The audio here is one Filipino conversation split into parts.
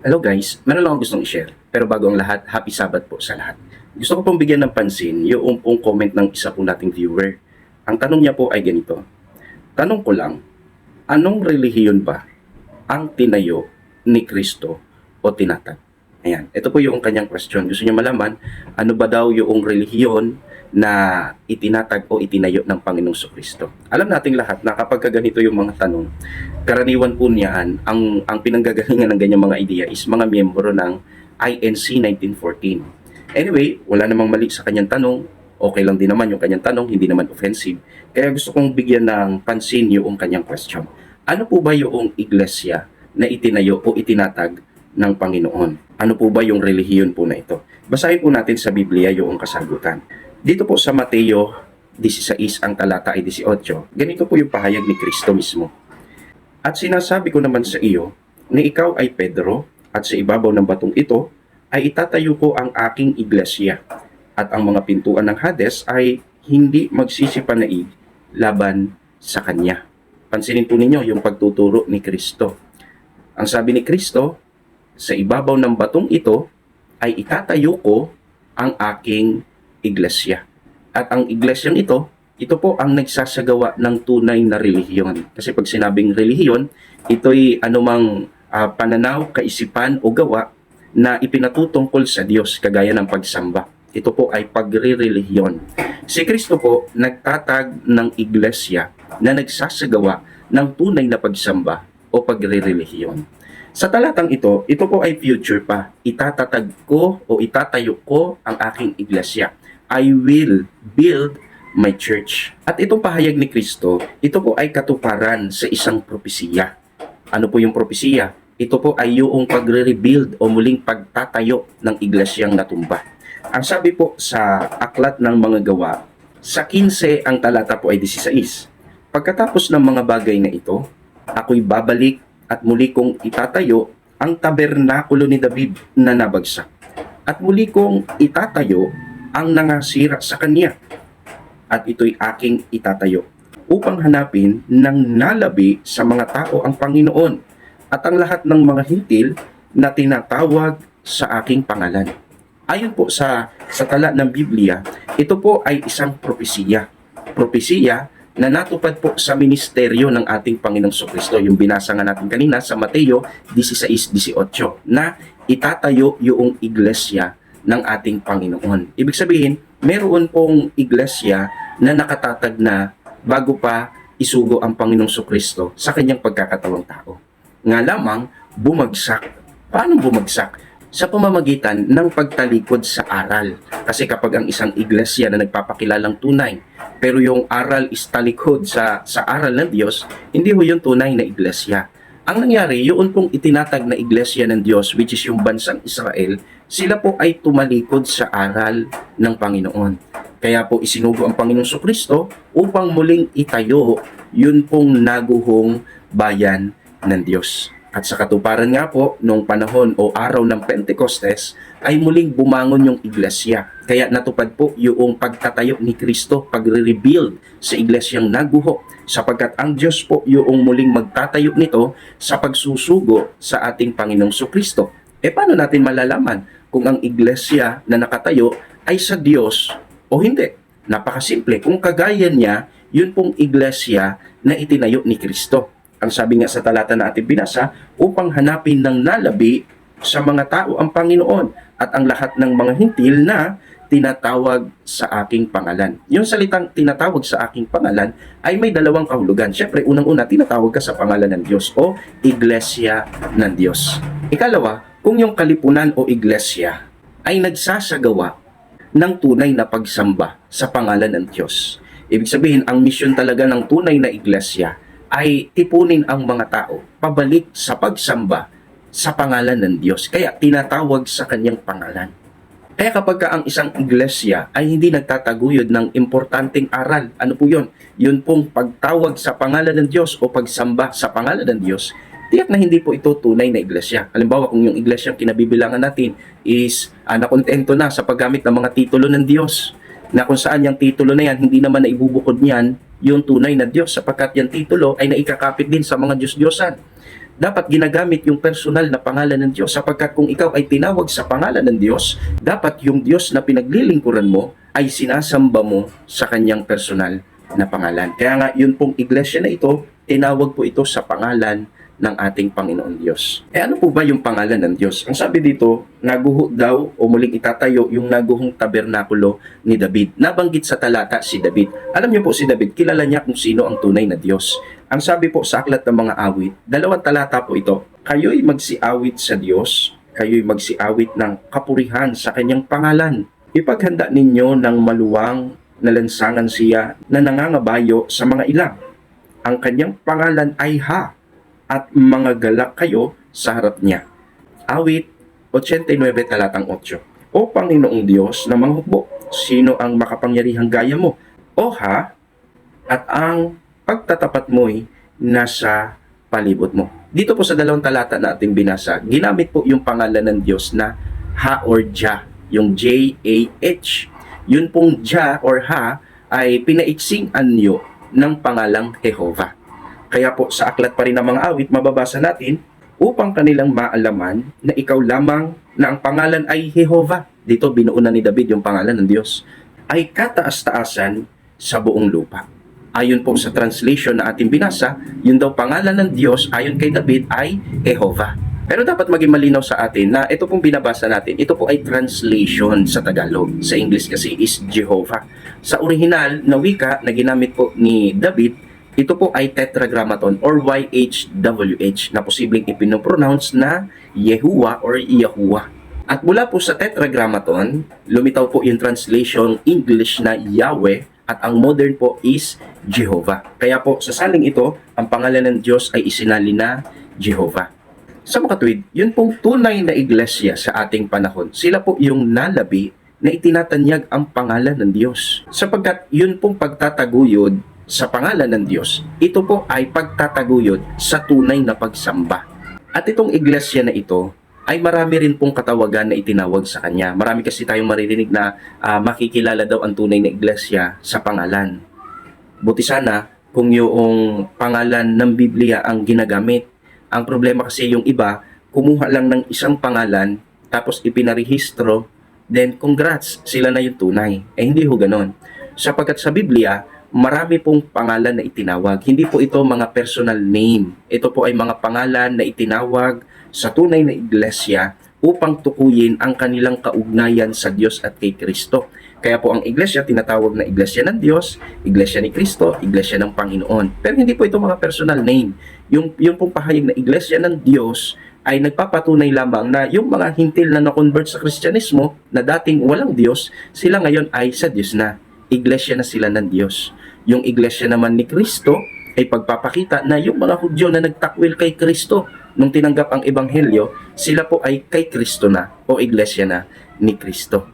Hello guys, meron lang gustong i-share. Pero bago ang lahat, happy Sabbath po sa lahat. Gusto ko pong bigyan ng pansin yung pong comment ng isa po nating viewer. Ang tanong niya po ay ganito. Tanong ko lang, anong relihiyon ba ang tinayo ni Kristo o tinatag? Ayan, ito po yung kanyang question. Gusto niya malaman, ano ba daw yung relihiyon na itinatag o itinayo ng Panginoong Kristo? Alam nating lahat na kapag ganito yung mga tanong, karaniwan po niyan, ang, ang pinanggagalingan ng ganyang mga idea is mga miyembro ng INC 1914. Anyway, wala namang mali sa kanyang tanong. Okay lang din naman yung kanyang tanong, hindi naman offensive. Kaya gusto kong bigyan ng pansin yung kanyang question. Ano po ba yung iglesia na itinayo o itinatag ng Panginoon? Ano po ba yung relihiyon po na ito? Basahin po natin sa Biblia yung kasagutan. Dito po sa Mateo 16 ang talata ay 18, ganito po yung pahayag ni Kristo mismo. At sinasabi ko naman sa iyo, ni ikaw ay Pedro, at sa ibabaw ng batong ito, ay itatayo ko ang aking iglesia, at ang mga pintuan ng Hades ay hindi magsisipanaig laban sa kanya. Pansinin po ninyo yung pagtuturo ni Kristo. Ang sabi ni Kristo, sa ibabaw ng batong ito ay itatayo ko ang aking iglesia. At ang iglesyang ito, ito po ang nagsasagawa ng tunay na relihiyon. Kasi pag sinabing relihiyon, ito'y anumang ah, pananaw, kaisipan o gawa na ipinatutungkol sa Diyos kagaya ng pagsamba. Ito po ay pagre-relihiyon. Si Kristo po nagtatag ng iglesia na nagsasagawa ng tunay na pagsamba o pagre-relihiyon. Sa talatang ito, ito po ay future pa. Itatatag ko o itatayo ko ang aking iglesia. I will build my church. At itong pahayag ni Kristo, ito po ay katuparan sa isang propesiya. Ano po yung propesiya? Ito po ay yung pagre-rebuild o muling pagtatayo ng iglesyang natumba. Ang sabi po sa Aklat ng Mga Gawa, sa 15 ang talata po ay 16. Pagkatapos ng mga bagay na ito, ako'y babalik at muli kong itatayo ang tabernakulo ni David na nabagsak. At muli kong itatayo ang nangasira sa kanya. At ito'y aking itatayo upang hanapin ng nalabi sa mga tao ang Panginoon at ang lahat ng mga hintil na tinatawag sa aking pangalan. Ayon po sa, sa tala ng Biblia, ito po ay isang propesiya. Propesiya na natupad po sa ministeryo ng ating Panginoong Kristo. Yung binasa nga natin kanina sa Mateo 16-18 na itatayo yung iglesia ng ating Panginoon. Ibig sabihin, meron pong iglesia na nakatatag na bago pa isugo ang Panginoong Kristo sa kanyang pagkakatawang tao. Nga lamang, bumagsak. Paano bumagsak? Sa pamamagitan ng pagtalikod sa aral. Kasi kapag ang isang iglesia na nagpapakilalang tunay, pero yung aral is talikod sa, sa aral ng Diyos, hindi ho yung tunay na iglesia. Ang nangyari, yun pong itinatag na iglesia ng Diyos, which is yung bansang Israel, sila po ay tumalikod sa aral ng Panginoon. Kaya po isinugo ang Panginoong Kristo upang muling itayo yun pong naguhong bayan ng Diyos. At sa katuparan nga po, nung panahon o araw ng Pentecostes, ay muling bumangon yung iglesia. Kaya natupad po yung pagtatayo ni Kristo, pagre-rebuild sa iglesyang naguho, sapagkat ang Diyos po yung muling magtatayo nito sa pagsusugo sa ating Panginoong Kristo. E paano natin malalaman kung ang iglesia na nakatayo ay sa Diyos o hindi? Napakasimple. Kung kagaya niya, yun pong iglesia na itinayo ni Kristo ang sabi nga sa talata na ating binasa, upang hanapin ng nalabi sa mga tao ang Panginoon at ang lahat ng mga hintil na tinatawag sa aking pangalan. Yung salitang tinatawag sa aking pangalan ay may dalawang kahulugan. Siyempre, unang-una, tinatawag ka sa pangalan ng Diyos o iglesia ng Diyos. Ikalawa, kung yung kalipunan o iglesia ay nagsasagawa ng tunay na pagsamba sa pangalan ng Diyos. Ibig sabihin, ang misyon talaga ng tunay na iglesia ay tipunin ang mga tao pabalik sa pagsamba sa pangalan ng Diyos. Kaya tinatawag sa kanyang pangalan. Kaya kapag ka ang isang iglesia ay hindi nagtataguyod ng importanteng aral, ano po yun? Yun pong pagtawag sa pangalan ng Diyos o pagsamba sa pangalan ng Diyos, tiyak na hindi po ito tunay na iglesia. Halimbawa, kung yung iglesia kinabibilangan natin is uh, nakontento na sa paggamit ng mga titulo ng Diyos, na kung saan yung titulo na yan, hindi naman na ibubukod niyan yung tunay na Diyos sapagkat yung titulo ay naikakapit din sa mga Diyos-Diyosan. dapat ginagamit yung personal na pangalan ng Diyos sapagkat kung ikaw ay tinawag sa pangalan ng Diyos, dapat yung Diyos na pinaglilingkuran mo ay sinasamba mo sa kanyang personal na pangalan. Kaya nga yun pong iglesia na ito, tinawag po ito sa pangalan ng ating Panginoon Diyos. Eh ano po ba yung pangalan ng Diyos? Ang sabi dito, naguho daw o muling itatayo yung naguhong tabernakulo ni David. Nabanggit sa talata si David. Alam niyo po si David, kilala niya kung sino ang tunay na Diyos. Ang sabi po sa aklat ng mga awit, dalawang talata po ito, kayo'y magsiawit sa Diyos, kayo'y magsiawit ng kapurihan sa kanyang pangalan. Ipaghanda ninyo ng maluwang na lansangan siya na nangangabayo sa mga ilang. Ang kanyang pangalan ay Ha at mga galak kayo sa harap niya. Awit 89 talatang 8. O Panginoong Diyos na manghukbo, sino ang makapangyarihang gaya mo? O ha, at ang pagtatapat mo'y nasa palibot mo. Dito po sa dalawang talata na ating binasa, ginamit po yung pangalan ng Diyos na Ha or Ja, yung J-A-H. Yun pong Ja or Ha ay pinaiksing anyo ng pangalang Jehovah. Kaya po sa aklat pa rin ng mga awit, mababasa natin upang kanilang maalaman na ikaw lamang na ang pangalan ay Jehovah. Dito binuunan ni David yung pangalan ng Diyos ay kataas-taasan sa buong lupa. Ayon po sa translation na ating binasa, yun daw pangalan ng Diyos ayon kay David ay Jehovah. Pero dapat maging malinaw sa atin na ito pong binabasa natin, ito po ay translation sa Tagalog. Sa English kasi is Jehovah. Sa original na wika na ginamit po ni David, ito po ay tetragrammaton or YHWH na posibleng ipinopronounce na Yehuwa or Yahuwah. At mula po sa tetragrammaton, lumitaw po yung translation English na Yahweh at ang modern po is Jehovah. Kaya po sa saling ito, ang pangalan ng Diyos ay isinali na Jehovah. Sa makatwid, yun pong tunay na iglesia sa ating panahon. Sila po yung nalabi na itinatanyag ang pangalan ng Diyos. Sapagkat yun pong pagtataguyod sa pangalan ng Diyos, ito po ay pagtataguyod sa tunay na pagsamba. At itong iglesia na ito ay marami rin pong katawagan na itinawag sa kanya. Marami kasi tayong maririnig na ah, makikilala daw ang tunay na iglesia sa pangalan. Buti sana kung yung pangalan ng Biblia ang ginagamit. Ang problema kasi yung iba, kumuha lang ng isang pangalan tapos ipinarehistro, then congrats, sila na yung tunay. Eh hindi ho ganon. Sapagkat sa Biblia, marami pong pangalan na itinawag. Hindi po ito mga personal name. Ito po ay mga pangalan na itinawag sa tunay na iglesia upang tukuyin ang kanilang kaugnayan sa Diyos at kay Kristo. Kaya po ang iglesia tinatawag na iglesia ng Diyos, iglesia ni Kristo, iglesia ng Panginoon. Pero hindi po ito mga personal name. Yung, yung pong pahayag na iglesia ng Diyos ay nagpapatunay lamang na yung mga hintil na na-convert sa Kristyanismo na dating walang Diyos, sila ngayon ay sa Diyos na. Iglesia na sila ng Diyos. Yung iglesia naman ni Kristo ay pagpapakita na yung mga Hudyo na nagtakwil kay Kristo nung tinanggap ang Ebanghelyo, sila po ay kay Kristo na o iglesia na ni Kristo.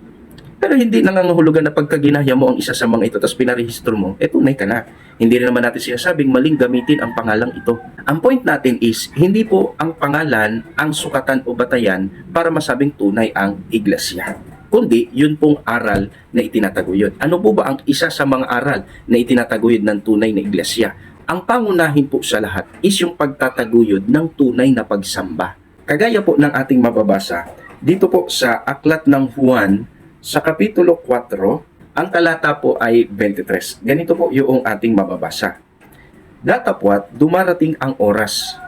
Pero hindi nangangahulugan na pagka ginahya mo ang isa sa mga ito tapos pinarehistro mo, eh tunay ka na. Hindi rin naman natin sinasabing maling gamitin ang pangalang ito. Ang point natin is, hindi po ang pangalan ang sukatan o batayan para masabing tunay ang iglesia. Kundi, yun pong aral na itinataguyod. Ano po ba ang isa sa mga aral na itinataguyod ng tunay na iglesia? Ang pangunahin po sa lahat is yung pagtataguyod ng tunay na pagsamba. Kagaya po ng ating mababasa, dito po sa Aklat ng Juan, sa Kapitulo 4, ang talata po ay 23. Ganito po yung ating mababasa. Datapwat, dumarating ang oras.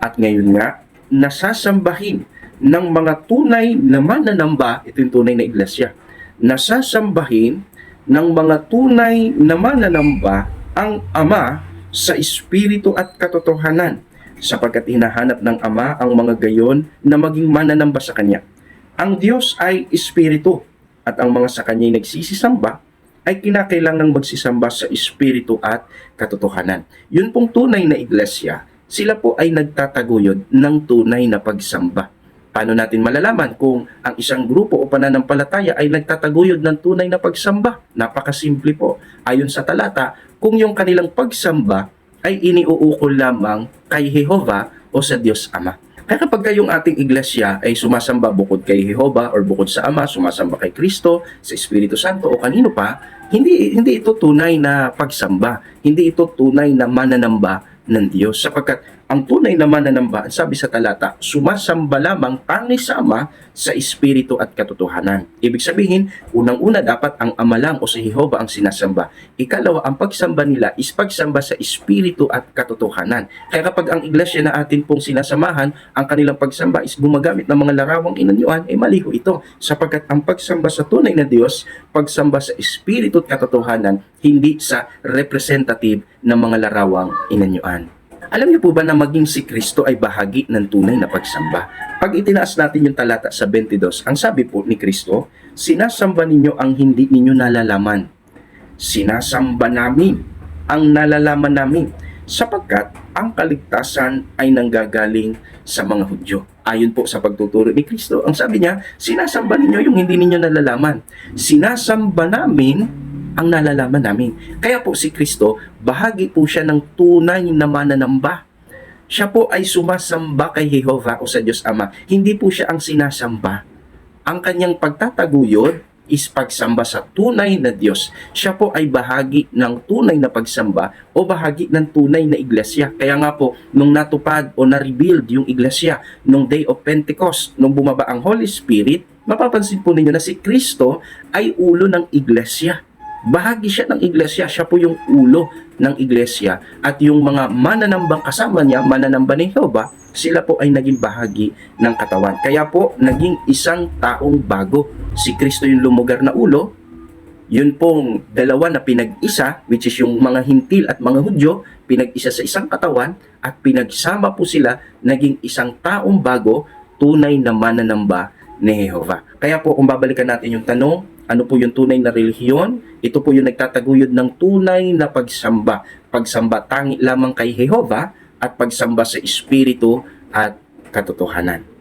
At ngayon nga, nasasambahin ng mga tunay na mananamba, ito yung tunay na iglesia, nasasambahin ng mga tunay na mananamba ang Ama sa Espiritu at katotohanan sapagkat hinahanap ng Ama ang mga gayon na maging mananamba sa Kanya. Ang Diyos ay Espiritu at ang mga sa Kanya'y nagsisisamba ay kinakailangang magsisamba sa Espiritu at katotohanan. Yun pong tunay na iglesia, sila po ay nagtataguyod ng tunay na pagsamba. Paano natin malalaman kung ang isang grupo o pananampalataya ay nagtataguyod ng tunay na pagsamba? Napakasimple po. Ayon sa talata, kung yung kanilang pagsamba ay iniuukol lamang kay Jehova o sa Diyos Ama. Kaya kapag kayong ating iglesia ay sumasamba bukod kay Jehova or bukod sa Ama, sumasamba kay Kristo, sa Espiritu Santo o kanino pa, hindi hindi ito tunay na pagsamba. Hindi ito tunay na mananamba ng Diyos sapagkat ang tunay na mananamba, sabi sa talata, sumasamba lamang tangi sa Ama sa Espiritu at katotohanan. Ibig sabihin, unang-una dapat ang Ama lang o si Jehovah ang sinasamba. Ikalawa, ang pagsamba nila is pagsamba sa Espiritu at katotohanan. Kaya kapag ang iglesia na atin pong sinasamahan, ang kanilang pagsamba is gumagamit ng mga larawang inanyuan, ay maliho ito. Sapagkat ang pagsamba sa tunay na Diyos, pagsamba sa Espiritu at katotohanan, hindi sa representative ng mga larawang inanyuan. Alam niyo po ba na maging si Kristo ay bahagi ng tunay na pagsamba? Pag itinaas natin yung talata sa 22, ang sabi po ni Kristo, sinasamba ninyo ang hindi ninyo nalalaman. Sinasamba namin ang nalalaman namin sapagkat ang kaligtasan ay nanggagaling sa mga Hudyo. Ayon po sa pagtuturo ni Kristo, ang sabi niya, sinasamba ninyo yung hindi ninyo nalalaman. Sinasamba namin ang nalalaman namin. Kaya po si Kristo, bahagi po siya ng tunay na mananamba. Siya po ay sumasamba kay Jehovah o sa Diyos Ama. Hindi po siya ang sinasamba. Ang kanyang pagtataguyod is pagsamba sa tunay na Diyos. Siya po ay bahagi ng tunay na pagsamba o bahagi ng tunay na iglesia. Kaya nga po, nung natupad o na-rebuild yung iglesia, nung day of Pentecost, nung bumaba ang Holy Spirit, mapapansin po ninyo na si Kristo ay ulo ng iglesia. Bahagi siya ng iglesia, siya po yung ulo ng iglesia at yung mga mananambang kasama niya, mananamba ni Jehovah, sila po ay naging bahagi ng katawan. Kaya po, naging isang taong bago. Si Kristo yung lumugar na ulo, yun pong dalawa na pinag-isa, which is yung mga hintil at mga hudyo, pinag-isa sa isang katawan at pinagsama po sila, naging isang taong bago, tunay na mananamba ni Jehovah. Kaya po, kung babalikan natin yung tanong, ano po yung tunay na relihiyon? Ito po yung nagtataguyod ng tunay na pagsamba. Pagsamba tangi lamang kay Jehovah at pagsamba sa Espiritu at katotohanan.